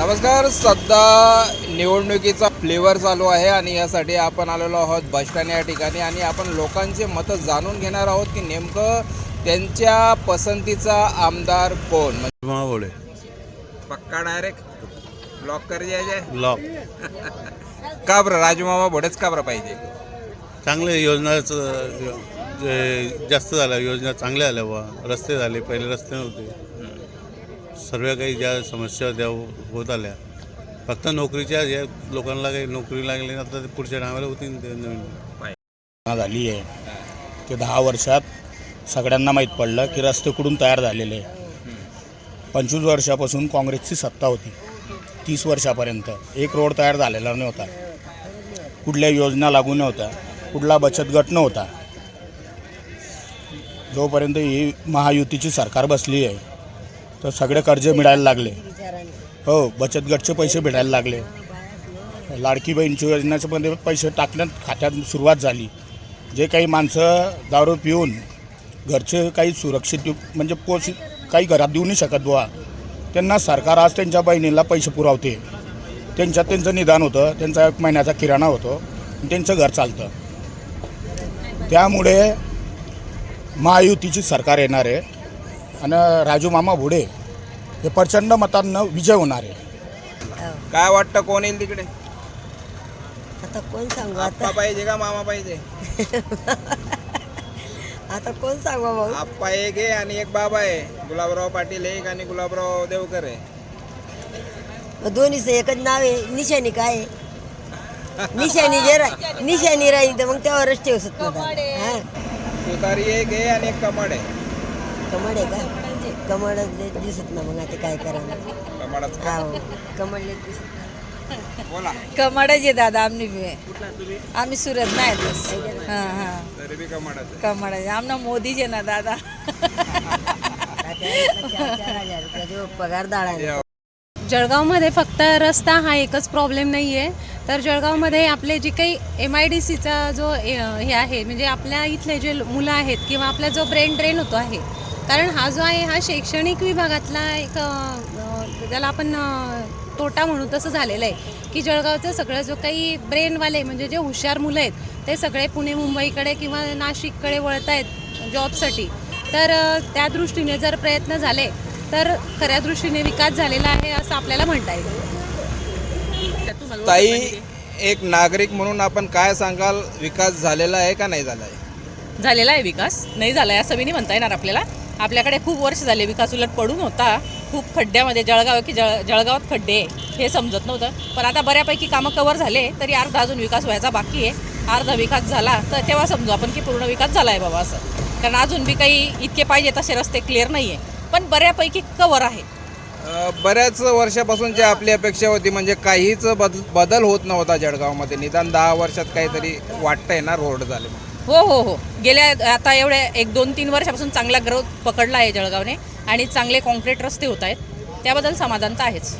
नमस्कार सध्या निवडणुकीचा फ्लेवर चालू आहे आणि यासाठी आपण आलेलो आहोत बस स्टँड या ठिकाणी आणि आपण लोकांचे मतं जाणून घेणार आहोत की नेमकं त्यांच्या पसंतीचा आमदार कोण? म्हणजे पक्का डायरेक्ट ब्लॉक कर द्यायचे? लॉक का बरं? राजूमामा भोडेच का बरं पाहिजे? चांगले योजनाचं जे जास्त झाल्या योजना चांगल्या झाल्या बा रस्ते झाले पहिले रस्ते नव्हते. सर्व काही ज्या समस्या त्या होत आल्या फक्त नोकरीच्या या लोकांना काही नोकरी लागली ना आता पुढच्या टायमाला होतील ते नवीन. झाली आहे. ते दहा वर्षात सगळ्यांना माहीत पडलं की रस्ते कुठून तयार झालेले आहे. पंचवीस वर्षापासून काँग्रेसची सत्ता होती. तीस वर्षापर्यंत. एक रोड तयार झालेला नव्हता. कुठल्या योजना लागू नव्हत्या. कुठला बचत गट नव्हता. जोपर्यंत ही महायुतीची सरकार बसली आहे तर सगळे कर्ज मिळायला लागले. हो बचत गटचे पैसे भेटायला लागले. लाडकी बहीणची योजनेचे मध्ये पैसे टाकण्यात खात्यात सुरुवात झाली. जे काही माणसं दारू पिऊन घरचे काही सुरक्षित म्हणजे पोच काही घरात देऊ नाही शकत बुवा. त्यांना सरकार आज त्यांच्या बहिणीला पैसे पुरवते. त्यांच्यात त्यांचं निदान होतं त्यांचा एक महिन्याचा किराणा होतो त्यांचं घर चालतं. त्यामुळे महायुतीची सरकार येणार आहे. आणि राजू मामा भुडे हे प्रचंड मतांना विजय होणार आहे. काय वाटतं कोण येईल तिकडे? आता कोण सांगू? आप्पा आता पाहिजे का मामा पाहिजे? आता कोण सांगू भाऊ? आप्पा एक आहे आणि एक बाबा आहे. गुलाबराव पाटील एक आणि गुलाबराव देवकर आहे. दोन्हीचं एकच नाव आहे. निशाणी काय आहे? निशाणी जे रा- निशाणी राहील तर मग त्यावरच ठेवू शकतो हा. तुतारी एक आहे आणि एक कमड आहे. कमळ आहे का? कमळ दिसत ना मग आता काय करा कमळच हा हो. कमळ लय दिसत. बोला. आहे दादा आमनी बी. आम्ही सुरत नाही हां हां. आहे. आमना मोदीच आहे ना दादा. पगार दाळा जळगावमध्ये फक्त रस्ता हा एकच प्रॉब्लेम नाही आहे तर जळगावमध्ये आपले जे काही एम आय डी सीचा जो ए- हे आहे म्हणजे आपल्या इथले जे मुलं आहेत किंवा आपला जो ब्रेन ड्रेन होतो आहे कारण हा जो आहे हा शैक्षणिक विभागातला एक ज्याला आपण तोटा म्हणू तसं झालेलं आहे की जळगावचं सगळं जो काही ब्रेनवाले म्हणजे जे हुशार मुलं आहेत ते सगळे पुणे मुंबईकडे किंवा नाशिककडे वळत आहेत जॉबसाठी. तर त्या दृष्टीने जर प्रयत्न झाले तर खऱ्या दृष्टीने विकास झालेला आहे असं आपल्याला म्हणता येईल. ताई एक नागरिक म्हणून आपण काय सांगाल? विकास झालेला आहे का नाही झाला आहे झालेला आहे विकास. नाही झाला आहे असं बी नाही म्हणता येणार आपल्याला. आपल्याकडे खूप वर्ष झाले विकास उलट पडून होता. खूप खड्ड्यामध्ये जळगाव की जळ जळगावात खड्डे आहे हे समजत नव्हतं. पण आता बऱ्यापैकी कामं कवर झाले तरी अर्धा अजून विकास व्हायचा बाकी आहे. अर्धा विकास झाला तर तेव्हा समजू आपण की पूर्ण विकास झाला आहे बाबा असं. कारण अजून बी काही इतके पाहिजे तसे रस्ते क्लिअर नाही आहे पण बऱ्यापैकी कवर आहे. बऱ्याच वर्षापासून जे आपली अपेक्षा होती म्हणजे काहीच बदल बदल होत नव्हता जळगावमध्ये. निदान दहा वर्षात काहीतरी वाटतंय ना रोड झाले म्हणून. हो हो हो. गेल्या आता एवढ्या एक दोन तीन वर्षापासून चांगला ग्रोथ पकडला आहे जळगावने आणि चांगले कॉन्क्रीट रस्ते होत आहेत. त्याबद्दल समाधान तर आहेच.